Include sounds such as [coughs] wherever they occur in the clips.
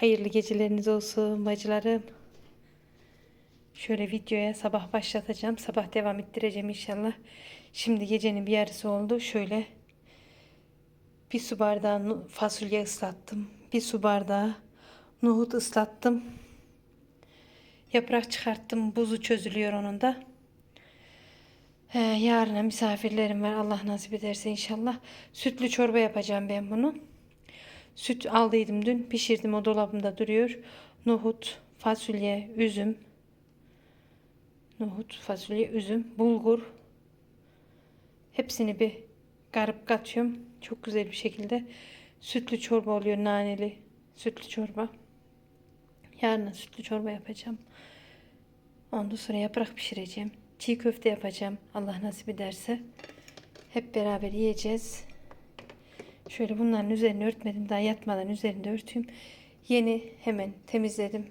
Hayırlı geceleriniz olsun bacılarım. Şöyle videoya sabah başlatacağım. Sabah devam ettireceğim inşallah. Şimdi gecenin bir yarısı oldu. Şöyle bir su bardağı fasulye ıslattım. Bir su bardağı nohut ıslattım. Yaprak çıkarttım. Buzu çözülüyor onun da. He, yarına misafirlerim var. Allah nasip ederse inşallah. Sütlü çorba yapacağım ben bunu. Süt aldıydım dün. Pişirdim o dolabımda duruyor. Nohut, fasulye, üzüm. Nohut, fasulye, üzüm, bulgur. Hepsini bir karıp katıyorum. Çok güzel bir şekilde. Sütlü çorba oluyor naneli. Sütlü çorba. Yarın sütlü çorba yapacağım. Ondan sonra yaprak pişireceğim. Çiğ köfte yapacağım. Allah nasip ederse. Hep beraber yiyeceğiz. Şöyle bunların üzerine örtmedim. Daha yatmadan üzerinde örteyim. Yeni hemen temizledim.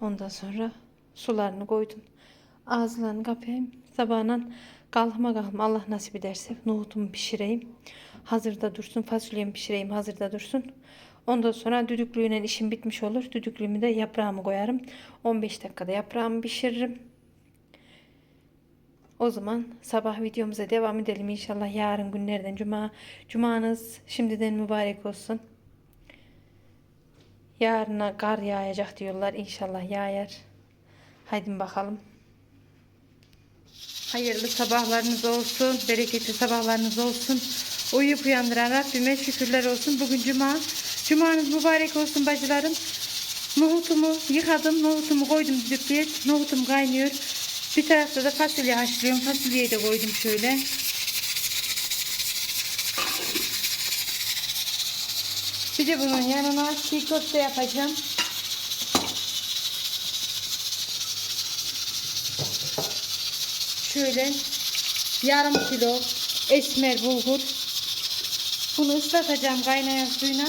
Ondan sonra sularını koydum. Ağızlarını kapayım. Sabahına kalkma kalkma Allah nasip ederse nohutumu pişireyim. Hazırda dursun. Fasulyemi pişireyim hazırda dursun. Ondan sonra düdüklüğüyle işim bitmiş olur. Düdüklüğümü de yaprağımı koyarım. 15 dakikada yaprağımı pişiririm. O zaman sabah videomuza devam edelim inşallah yarın günlerden cuma. Cumanız şimdiden mübarek olsun. Yarına kar yağacak diyorlar. İnşallah yağar. Haydi bakalım. Hayırlı sabahlarınız olsun. Bereketli sabahlarınız olsun. Uyuyup uyandıran Rabbime şükürler olsun. Bugün cuma. Cumanız mübarek olsun bacılarım. Nohutumu yıkadım. Nohutumu koydum düdüklüye. Nohutum kaynıyor. Bir tarafta da fasulye haşlıyorum. Fasulyeyi de koydum şöyle. Bir de bunun yanına çiğ köfte yapacağım. Şöyle yarım kilo esmer bulgur. Bunu ıslatacağım kaynayan suyla.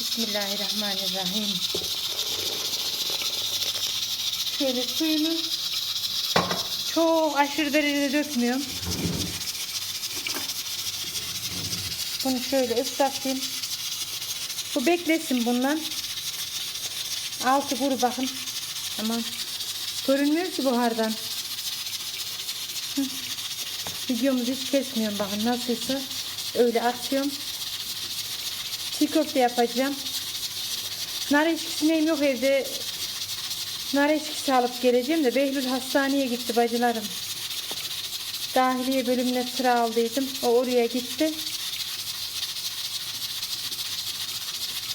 Bismillahirrahmanirrahim. Şöyle suyunu çok aşırı derecede dökmüyorum. Bunu şöyle ıslatayım. Bu beklesin bundan. Altı kuru bakın. Tamam. Görünmüyor ki buhardan. Videomuzu hiç kesmiyorum bakın nasılsa. Öyle atıyorum. Çiğ köfte yapacağım. Nar eşkisi neyim yok evde. Nar eşkisi alıp geleceğim de Behlül hastaneye gitti bacılarım. Dahiliye bölümüne sıra aldıydım. O oraya gitti.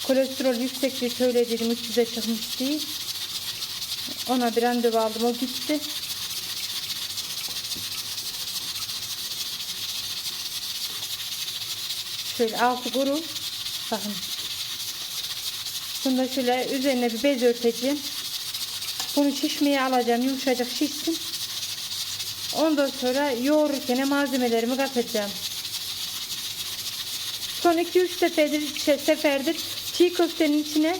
Kolesterol yüksek diye söyledim 300'e çıkmış diye. Ona bir randevu aldım. O gitti. Şöyle altı kuru. Bakın. Bunu da şöyle üzerine bir bez örteceğim. Bunu şişmeye alacağım. Yumuşacık şişsin. Ondan sonra yoğururken malzemelerimi katacağım. Son 2-3 seferdir, şey, seferdir çiğ köftenin içine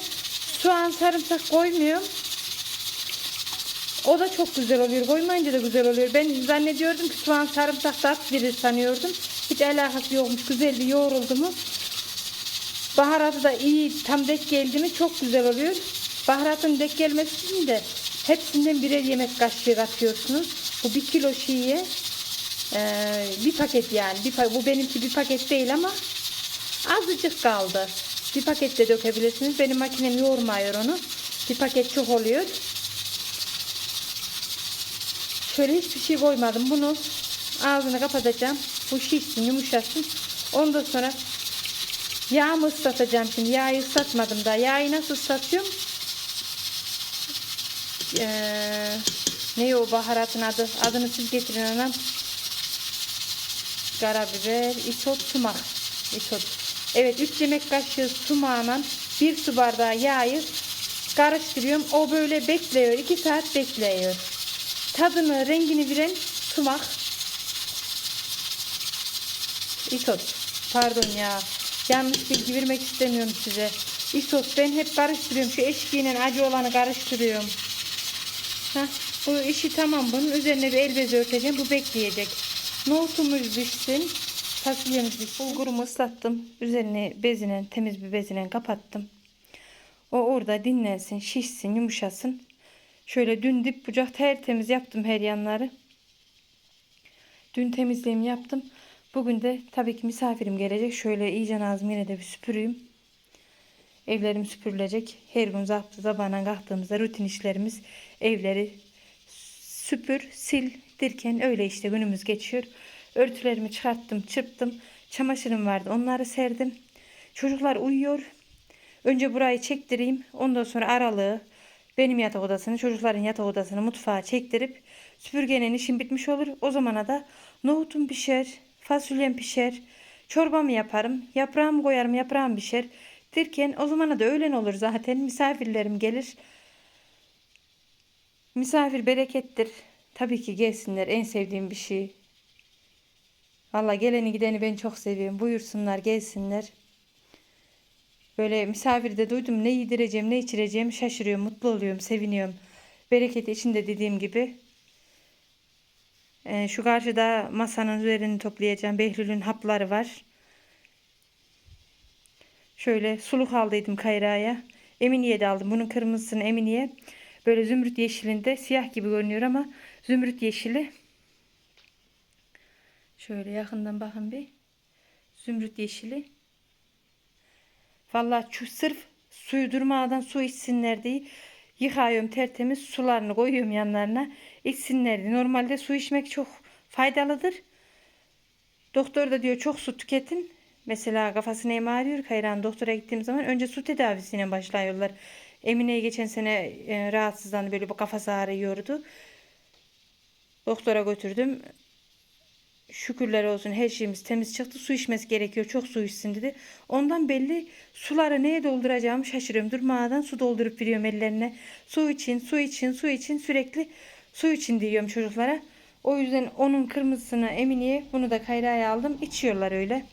soğan sarımsak koymuyorum. O da çok güzel oluyor. Koymayınca da güzel oluyor. Ben zannediyordum ki soğan sarımsak tat verir sanıyordum. Hiç alakası yokmuş. Güzel bir yoğruldu mu. Baharatı da iyi tam dek geldi mi çok güzel oluyor. Baharatın dek gelmesi için de hepsinden birer yemek kaşığı atıyorsunuz. Bu bir kilo şiye eee, bir paket yani. Bir, bu benimki bir paket değil ama azıcık kaldı. Bir paket de dökebilirsiniz. Benim makinem yoğurmuyor onu. Bir paket çok oluyor. Şöyle hiçbir şey koymadım. Bunu ağzını kapatacağım. Bu şişsin, yumuşasın. Ondan sonra yağımı ıslatacağım şimdi. Yağı ıslatmadım daha. Yağı nasıl ıslatıyorum? Ee, ne o baharatın adı? Adını siz getirin anam. Karabiber, isot, sumak. Isot. Evet 3 yemek kaşığı sumağına bir su bardağı yağı karıştırıyorum. O böyle bekliyor. 2 saat bekliyor. Tadını, rengini veren sumak. İsot. Pardon ya. Yanlış bilgi vermek istemiyorum size. İsot ben hep karıştırıyorum. Şu eşkiğinin acı olanı karıştırıyorum. Heh, bu işi tamam bunun. Üzerine bir el bezi örteceğim. Bu bekleyecek. Nohutumuz pişsin. Fasulyemizi bulgurumu ıslattım. Üzerine bezinen temiz bir bezinen kapattım. O orada dinlensin, şişsin, yumuşasın. Şöyle dün dip bucak tertemiz yaptım her yanları. Dün temizliğimi yaptım. Bugün de tabii ki misafirim gelecek. Şöyle iyice yine de bir süpüreyim. Evlerim süpürülecek. Her gün zaptı zabana kalktığımızda rutin işlerimiz evleri süpür, sil derken öyle işte günümüz geçiyor. Örtülerimi çıkarttım, çırptım. Çamaşırım vardı. Onları serdim. Çocuklar uyuyor. Önce burayı çektireyim. Ondan sonra aralığı benim yatak odasını, çocukların yatak odasını mutfağa çektirip süpürgenin işim bitmiş olur. O zamana da nohutum pişer, fasulyem pişer, çorbamı yaparım, yaprağımı koyarım, yaprağım pişer. Derken o zamana da öğlen olur zaten. Misafirlerim gelir. Misafir berekettir. Tabii ki gelsinler. En sevdiğim bir şey. Valla geleni gideni ben çok seviyorum. Buyursunlar gelsinler. Böyle misafirde duydum ne yedireceğim ne içireceğim şaşırıyorum. Mutlu oluyorum seviniyorum. Bereketi içinde dediğim gibi. Ee, şu karşıda masanın üzerini toplayacağım. Behlül'ün hapları var. Şöyle suluk aldıydım kayraya. Eminiye de aldım. Bunun kırmızısını Eminiye. Böyle zümrüt yeşilinde siyah gibi görünüyor ama zümrüt yeşili. Şöyle yakından bakın bir. Zümrüt yeşili. Vallahi şu sırf suyu durmadan su içsinler diye yıkıyorum tertemiz sularını koyuyorum yanlarına içsinler diye. Normalde su içmek çok faydalıdır. Doktor da diyor çok su tüketin. Mesela kafasını ema ağrıyor. Kayran doktora gittiğim zaman önce su tedavisiyle başlıyorlar. Emine'ye geçen sene e, rahatsızlandı böyle bir kafası ağrıyordu. Doktora götürdüm. Şükürler olsun her şeyimiz temiz çıktı. Su içmesi gerekiyor. Çok su içsin dedi. Ondan belli suları neye dolduracağımı şaşırıyorum. Durmadan su doldurup veriyorum ellerine. Su için, su için, su için sürekli su için diyorum çocuklara. O yüzden onun kırmızısını Emine'ye bunu da kayraya aldım. İçiyorlar öyle.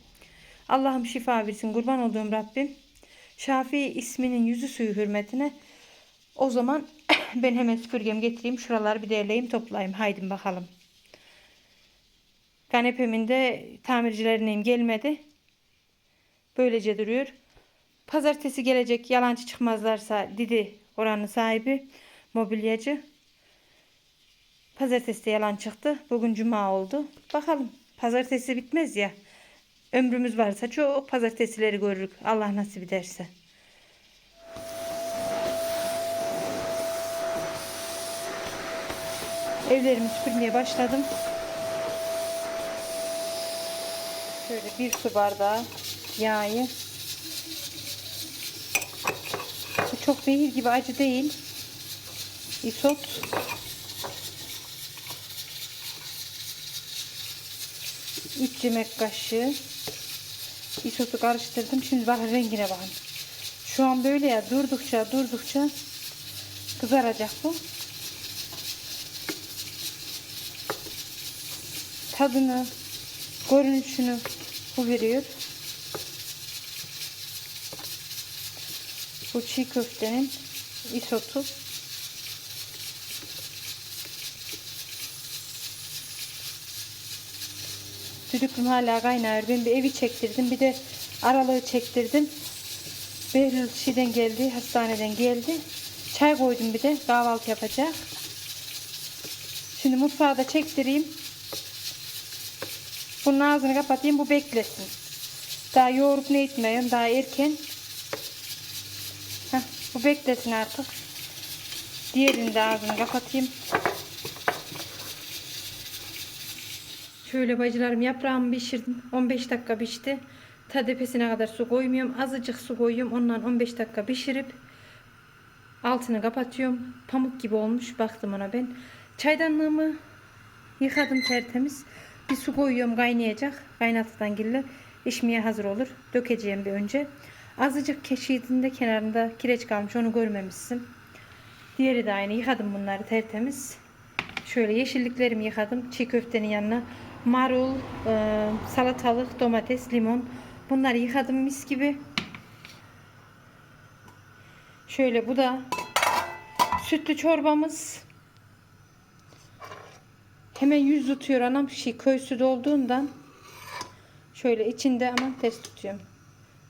Allah'ım şifa versin. Kurban olduğum Rabbim. Şafii isminin yüzü suyu hürmetine. O zaman [coughs] ben hemen süpürgemi getireyim. Şuraları bir derleyeyim toplayayım. Haydi bakalım. Kanepemin de tamircilerinin gelmedi. Böylece duruyor. Pazartesi gelecek yalancı çıkmazlarsa Didi oranın sahibi mobilyacı. Pazartesi de yalan çıktı. Bugün cuma oldu. Bakalım. Pazartesi bitmez ya. Ömrümüz varsa çok pazartesileri görürük. Allah nasip ederse. Evlerimi süpürmeye başladım. Şöyle bir su bardağı yağı. Bu çok zehir gibi acı değil. Isot. Üç yemek kaşığı. Isotu karıştırdım. Şimdi bakın rengine bakın. Şu an böyle ya durdukça durdukça kızaracak bu. Tadını, görünüşünü bu veriyor. Bu çiğ köftenin isotu. Düdüklüm hala kaynar. Ben bir evi çektirdim. Bir de aralığı çektirdim. Behlül şeyden geldi. Hastaneden geldi. Çay koydum bir de. Kahvaltı yapacak. Şimdi mutfağı da çektireyim. Bunun ağzını kapatayım. Bu beklesin. Daha yoğurup ne etmiyorum. Daha erken. Heh, bu beklesin artık. Diğerini de ağzını kapatayım. Şöyle bacılarım yaprağımı pişirdim. 15 dakika pişti. Tadepesine kadar su koymuyorum. Azıcık su koyuyorum. Ondan 15 dakika pişirip altını kapatıyorum. Pamuk gibi olmuş. Baktım ona ben. Çaydanlığımı yıkadım tertemiz. Bir su koyuyorum kaynayacak. Kaynatıdan gille içmeye hazır olur. Dökeceğim bir önce. Azıcık keşiğinin de kenarında kireç kalmış. Onu görmemişsin. Diğeri de aynı. Yıkadım bunları tertemiz. Şöyle yeşilliklerimi yıkadım. Çiğ köftenin yanına marul, e, salatalık, domates, limon. Bunları yıkadım mis gibi. Şöyle bu da sütlü çorbamız. Hemen yüz tutuyor anam şey köy sütü olduğundan. Şöyle içinde ama test tutuyorum.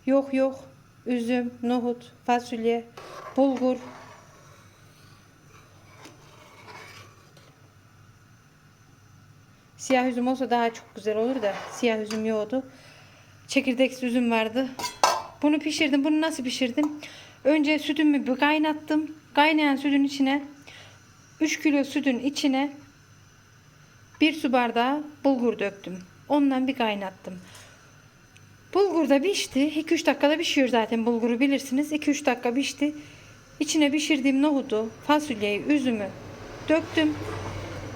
Yok yok. Üzüm, nohut, fasulye, bulgur. Siyah üzüm olsa daha çok güzel olur da siyah üzüm yoktu. Çekirdeksiz üzüm vardı. Bunu pişirdim. Bunu nasıl pişirdim? Önce sütümü bir kaynattım. Kaynayan sütün içine 3 kilo sütün içine 1 su bardağı bulgur döktüm. Ondan bir kaynattım. Bulgur da pişti. 2-3 dakikada pişiyor zaten bulguru bilirsiniz. 2-3 dakika pişti. İçine pişirdiğim nohudu, fasulyeyi, üzümü döktüm.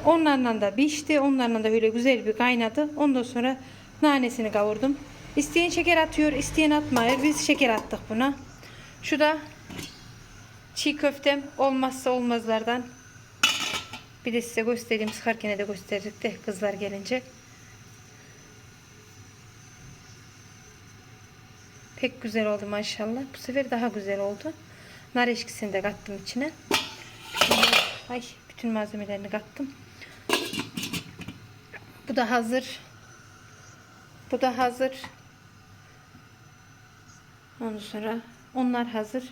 Onlarla da pişti. Onlarla da öyle güzel bir kaynadı. Ondan sonra nanesini kavurdum. İsteyen şeker atıyor, isteyen atmıyor. Biz şeker attık buna. Şu da çiğ köftem olmazsa olmazlardan. Bir de size göstereyim. Sıkarken de gösterdik de kızlar gelince. Pek güzel oldu maşallah. Bu sefer daha güzel oldu. Nar eşkisini de kattım içine. Bütün, ay, bütün malzemelerini kattım. Bu da hazır. Bu da hazır. Ondan sonra onlar hazır.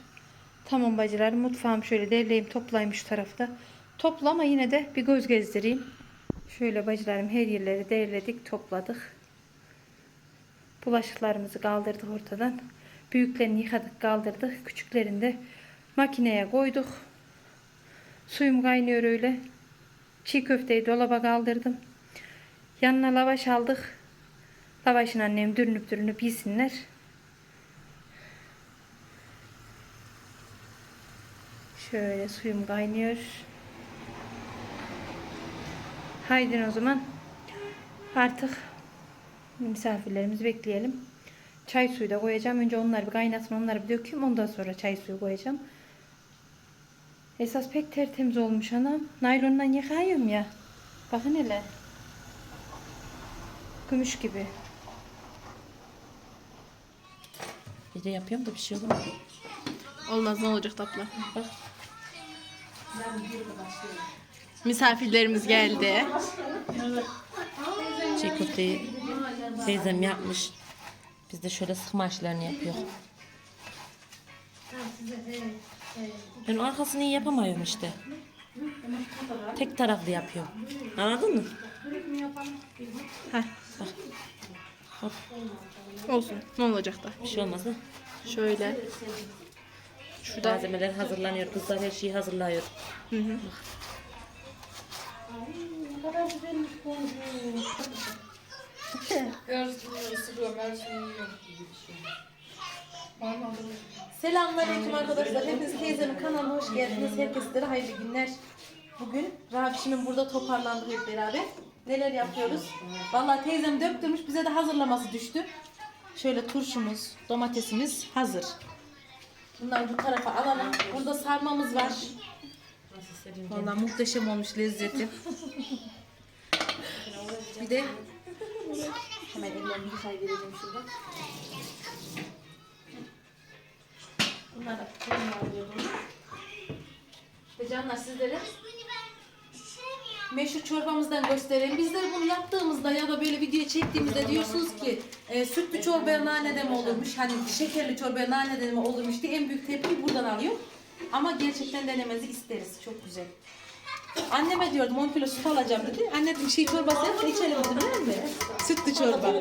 Tamam bacılar mutfağım şöyle derleyeyim toplayayım şu tarafta. Toplama yine de bir göz gezdireyim. Şöyle bacılarım her yerleri derledik topladık. Bulaşıklarımızı kaldırdık ortadan. Büyüklerini yıkadık kaldırdık. Küçüklerini de makineye koyduk. Suyum kaynıyor öyle. Çiğ köfteyi dolaba kaldırdım. Yanına lavaş aldık. Lavaşın annem dürünüp dürünüp yesinler. Şöyle suyum kaynıyor. Haydi o zaman artık misafirlerimizi bekleyelim. Çay suyu da koyacağım. Önce onları bir kaynatın, onları bir dökeyim. Ondan sonra çay suyu koyacağım. Esas pek tertemiz olmuş anam. Naylondan yıkayıyorum ya. Bakın hele. Gümüş gibi. Bir de yapıyorum da bir şey olur mu? Olmaz ne olacak tatlı. Bak. Misafirlerimiz geldi. Çiğ köfteyi teyzem yapmış. Biz de şöyle sıkma işlerini yapıyor. Ben arkasını iyi yapamıyorum işte. Tek taraflı yapıyorum. Anladın mı? Heh. Bak. Hop, Olsun. Ne olacak da. bir şey olmaz da. Şöyle. Şurada. Malzemeler hazırlanıyor. Kızlar her şeyi hazırlıyor. Hı hı. Selamünaleyküm arkadaşlar. Hepiniz teyzemin kanalına hoş geldiniz. Herkese hayırlı günler. Bugün Rabişimin burada toparlandık hep beraber. Neler yapıyoruz? Vallahi teyzem döktürmüş. Bize de hazırlaması düştü. Şöyle turşumuz, domatesimiz hazır. Bunları bu tarafa alalım. Burada sarmamız var. Vallahi muhteşem olmuş lezzeti. Bir de hemen ellerimi yıkayıvereceğim şurada. Bunlar da koyun alıyorum. İşte canlar sizlere meşhur çorbamızdan göstereyim. Bizler bunu yaptığımızda ya da böyle video çektiğimizde diyorsunuz ki e, sütlü çorbaya nane de mi olurmuş? Hani şekerli çorbaya nane de mi olurmuş diye en büyük tepkiyi buradan alıyor. Ama gerçekten denemenizi isteriz. Çok güzel. Anneme diyordum 10 kilo süt alacağım dedi. Anne dedim şey çorbası yap da içelim dedim değil mi? Sütlü çorba.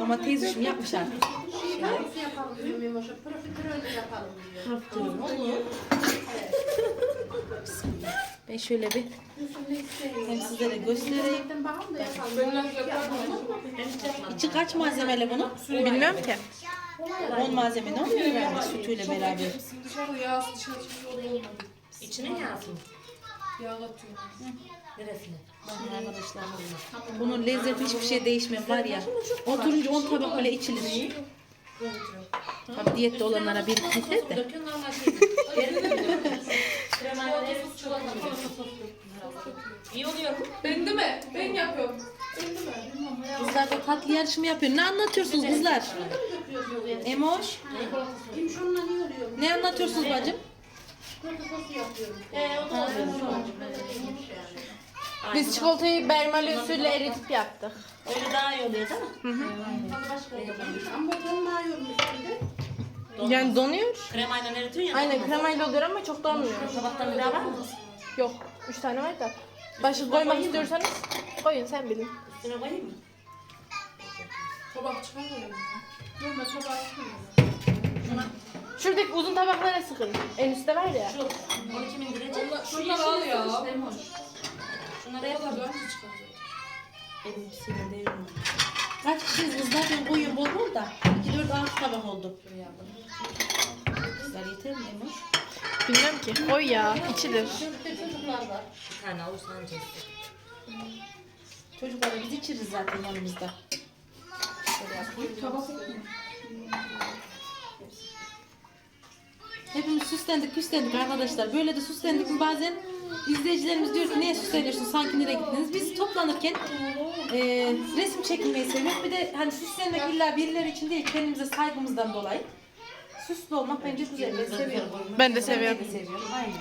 Ama teyzeciğim yapmış artık. Nasıl yapalım diyor Memoş'a? Profiterol yapalım diyor. Ben şöyle bir hem sizlere göstereyim. Gerçekten bakalım da yapalım. İçi kaç malzemeli bunun? Bilmiyorum ki. 10 malzeme ne oluyor yani sütüyle beraber? İçine yağsın. Neresine? Arkadaşlar bunun lezzeti hiçbir şey değişmiyor var ya. Oturunca 10 tabak öyle içilir. Tabii diyette olanlara bir yeter de. Dökün normal şey. [laughs] [laughs] İyi oluyor? Ben de mi? Ben yapıyorum. Kızlar da tatlı yarışımı yapıyor. Ne anlatıyorsunuz kızlar? Emoş. Ne anlatıyorsunuz bacım? Çikolata sosu yapıyorum. Ee, o da. Biz çikolatayı bermel usulü eritip yaptık. Öyle daha iyi oluyor değil mi? Ama donmuyor üstünde. Yani donuyor. Kremayla eritiyorsun ya. Aynen kremayla oluyor ama çok donmuyor. Tabaktan bir daha var mı? Yok. Üç tane var da. Başka koymak istiyorsanız koyun sen bilin. Üstüne koyayım mı? Tabak çıkamıyor mu? Yok ben tabağı çıkamıyorum. Şuradaki uzun tabaklara sıkın. En üstte var ya. Şu 12 bin indireceğim. Şunları al ya. Şunları yapalım. Benim sinir değil mi? Kaç kişiyiz kızlar? Ben koyuyorum bol bol da. 2 4 6 tabak oldu. Kızlar yeter mi Emoş? Bilmem ki. Koy ya. içilir. Çocuklar var. Bir tane avuç sancı. Çocuklara biz içiriz zaten yanımızda. Şöyle yapayım. Hepimiz süslendik püslendik arkadaşlar. Böyle de süslendik mi bazen izleyicilerimiz diyor ki niye süsleniyorsun sanki nereye gittiniz? Biz toplanırken e, resim çekilmeyi seviyoruz. Bir de hani süslenmek illa birileri için değil kendimize saygımızdan dolayı. Süslü olmak bence güzel. Ben seviyorum. Ben de seviyorum. Ben de seviyorum. Aynen.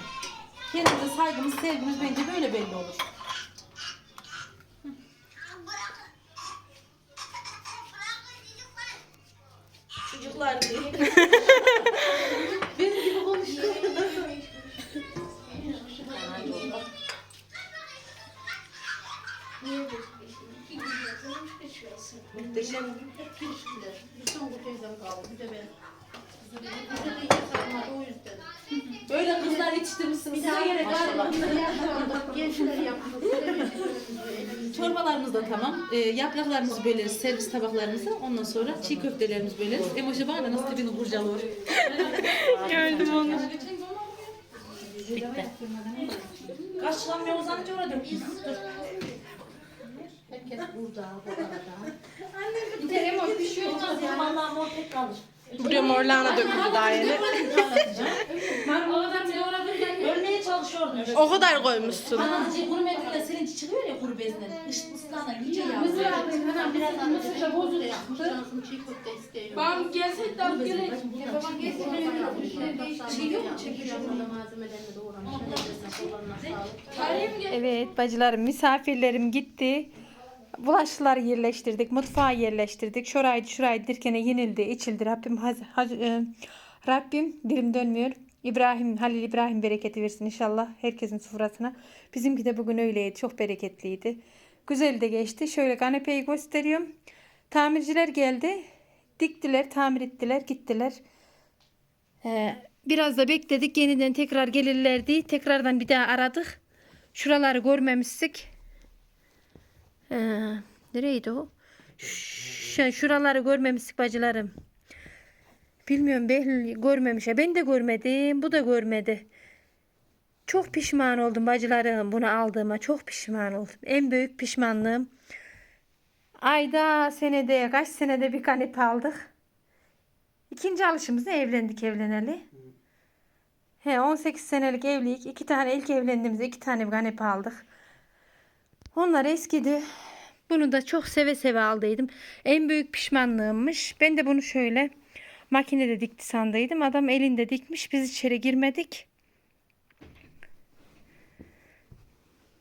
Kendimize saygımız, sevgimiz bence böyle belli olur. Çocuklar diye. [laughs] Benim gibi konuşuyor. Muhteşem. Bir son bu teyzem kaldı. Bir de ben. Böyle kızlar yetiştirmişsiniz. Size gerek var mı? Gençler. Çorbalarımız da tamam. Ee, yapraklarımızı böleriz, servis tabaklarımızı. Ondan sonra çiğ köftelerimizi böleriz. Emoş'a bana nasıl tipini kurcalıyor. [laughs] Gördüm onu. Bitti. Karşılanmıyor uzanınca orada. Dur. Herkes burada, bu arada. Bir kere emoş bir şey olmaz ya. Vallahi mor pek kalır. Buraya morlağına döküldü daha yeni. O adam bile orada Ölmeye çalışıyordum. O kadar koymuşsun. Anlatıcı kuru meyveyle silinci çıkıyor ya kuru bezden. Iş ıslana iyice yağmur. Mısır aldım. Hemen biraz mısır da bozuldu. Canısın çiğ köfte istiyor. Ben gelsek de gelek. Babam gelsin Çiğ yok mu? Çekiyor. Malzemelerini doğramış. Evet bacılarım misafirlerim gitti. Bulaşıkları yerleştirdik, mutfağı yerleştirdik. Şuraydı şuraydı dirkene yenildi, içildi. Rabbim haz, haz- e, Rabbim dilim dönmüyor. İbrahim, Halil İbrahim bereketi versin inşallah herkesin sofrasına. Bizimki de bugün öyleydi. Çok bereketliydi. Güzel de geçti. Şöyle kanepeyi gösteriyorum. Tamirciler geldi. Diktiler, tamir ettiler, gittiler. Ee, biraz da bekledik. Yeniden tekrar gelirlerdi. Tekrardan bir daha aradık. Şuraları görmemiştik. Ee, nereydi o? Ş- şuraları görmemiştik bacılarım. Bilmiyorum Behlül görmemiş. Ben de görmedim. Bu da görmedi. Çok pişman oldum bacılarım bunu aldığıma. Çok pişman oldum. En büyük pişmanlığım. Ayda senede kaç senede bir kanepe aldık. İkinci alışımızda evlendik evleneli. He 18 senelik evlilik. iki tane ilk evlendiğimizde iki tane bir kanepe aldık. Onlar eskidi. Bunu da çok seve seve aldıydım. En büyük pişmanlığımmış. Ben de bunu şöyle makinede dikti sandıydım. Adam elinde dikmiş. Biz içeri girmedik.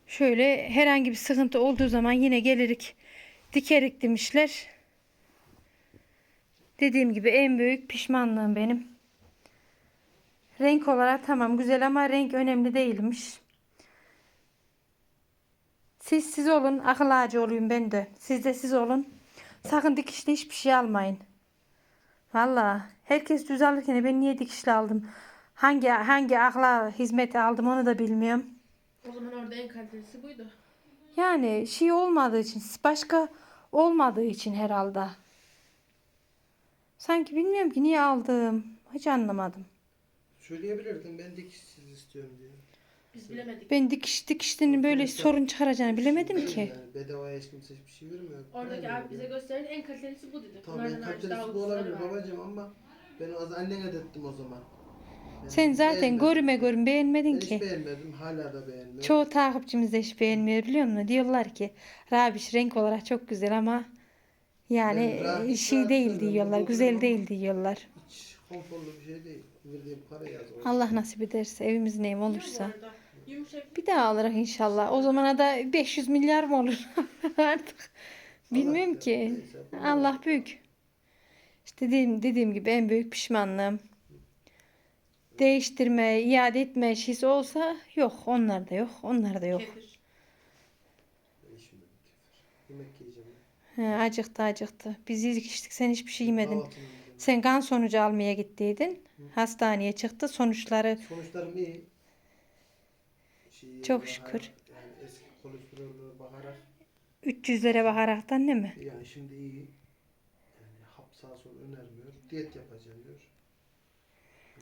Şöyle herhangi bir sıkıntı olduğu zaman yine gelirik dikerik demişler. Dediğim gibi en büyük pişmanlığım benim. Renk olarak tamam güzel ama renk önemli değilmiş. Siz siz olun, akıl ağacı olayım ben de. Siz de siz olun. Sakın dikişli hiçbir şey almayın. Valla herkes düz alırken ben niye dikişli aldım? Hangi hangi akla hizmeti aldım onu da bilmiyorum. O zaman orada en kalitelisi buydu. Yani şey olmadığı için, başka olmadığı için herhalde. Sanki bilmiyorum ki niye aldım. Hiç anlamadım. Söyleyebilirdin ben dikişsiz istiyorum diye. Biz bilemedik. Ben dikiş dikişlerin böyle sorun çıkaracağını bilemedim ki. Yani bedavaya hiç kimse hiçbir şey vermiyor. Oradaki Aynen abi bize öyle. gösteren en kalitelisi bu dedi. Tamam Bunlardan ben hariç daha kalitesi bu ucuzları olabilir var. babacığım ama ben az annene dettim o zaman. Ben Sen zaten beğenmedim. görüme görüm beğenmedin Ben ki. hiç beğenmedim hala da beğenmiyorum. Çoğu takipçimiz de hiç beğenmiyor biliyor musun? Diyorlar ki Rabiş renk olarak çok güzel ama yani Ben Rabiş, şey Rabiş değil diyorum, diyorlar. bu Güzel durum- değil diyorlar. Hiç konforlu bir şey değil. Verdiğim para yazıyor. Allah nasip ederse evimiz neyim olursa. Yumuşak. Bir daha alırız inşallah. O zamana da 500 milyar mı olur [laughs] artık? Bilmiyorum ki. Allah büyük. İşte dediğim, dediğim gibi en büyük pişmanlığım. Değiştirme, iade etme şeysi olsa yok. Onlar da yok. Onlar da yok. Kefir. Eşimden kefir. Yemek yiyeceğim. He, acıktı acıktı. Biz yedik içtik sen hiçbir şey yemedin. Sen kan sonucu almaya gittiydin. Hastaneye çıktı. Sonuçları Sonuçlarım iyi. Çok şükür. Yani eski kolesterolüne bakarak 300'lere bakaraktan değil mi? yani şimdi iyi. Yani hap sağ sol önermiyor. Diyet yapacağım diyor.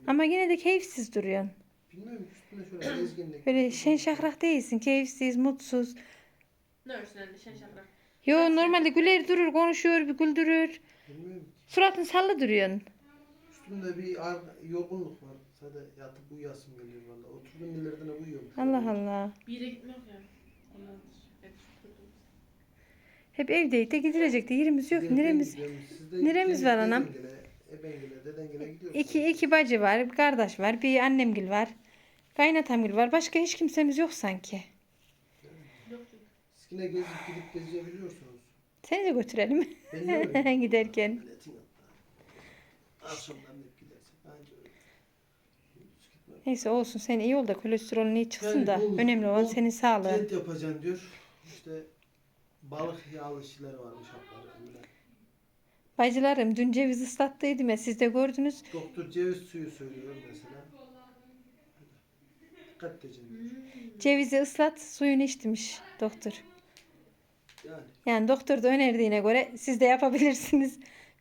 Ama yine de keyifsiz duruyorsun. Bilmiyorum üstüne şöyle ezginlik. Böyle şen şakrak değilsin. Keyifsiz, mutsuz. Ne anne şen şakrak. Yo normalde güler durur, konuşuyor, bir güldürür. Bilmiyorum ki. Suratın sallı duruyorsun. Üstümde bir ağır, yorgunluk var. Sadece yatıp uyuyasım geliyor valla. Oturdum yerlerden uyuyorum. Allah Allah. Bir yere gitmiyor ya. Ondandır. Evet, şükür. Hep evdeydi de gidilecekti. Yerimiz yok. Neremiz? neremiz var anam? İki, iki bacı var, bir kardeş var, bir annemgil var. Kaynatamgil var. Başka hiç kimsemiz yok sanki. Siz yine gezip gidip gezebiliyorsunuz. Seni de götürelim Ben de öyle. [laughs] giderken. Akşamdan hep gidersin. Bence öyle. Hiç gitmem. Neyse olsun sen iyi ol da kolesterolün iyi çıksın Yani da. bol- Önemli olan bol senin sağlığın. Diyet yapacaksın diyor. İşte balık yağlı şeyler varmış hapları. Bacılarım dün ceviz ıslattıydım ya siz de gördünüz. Doktor ceviz suyu söylüyor mesela. Dikkat edeceksin diyor. Cevizi ıslat suyunu içtimiş doktor. Yani Yani doktor da önerdiğine göre siz de yapabilirsiniz.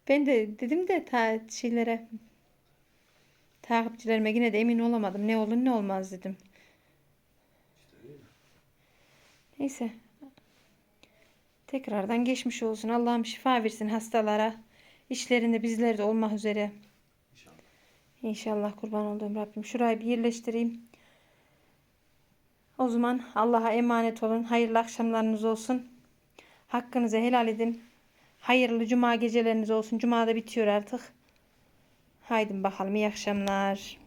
Ben de dedim de ta şeylere takipçilerime yine de emin olamadım. Ne olur ne olmaz dedim. Neyse. Tekrardan geçmiş olsun. Allah'ım şifa versin hastalara. İşlerinde bizler de olmak üzere. inşallah. İnşallah kurban olduğum Rabbim. Şurayı bir yerleştireyim. O zaman Allah'a emanet olun. Hayırlı akşamlarınız olsun. Hakkınızı helal edin. Hayırlı cuma geceleriniz olsun. Cuma da bitiyor artık. Haydi bakalım iyi akşamlar.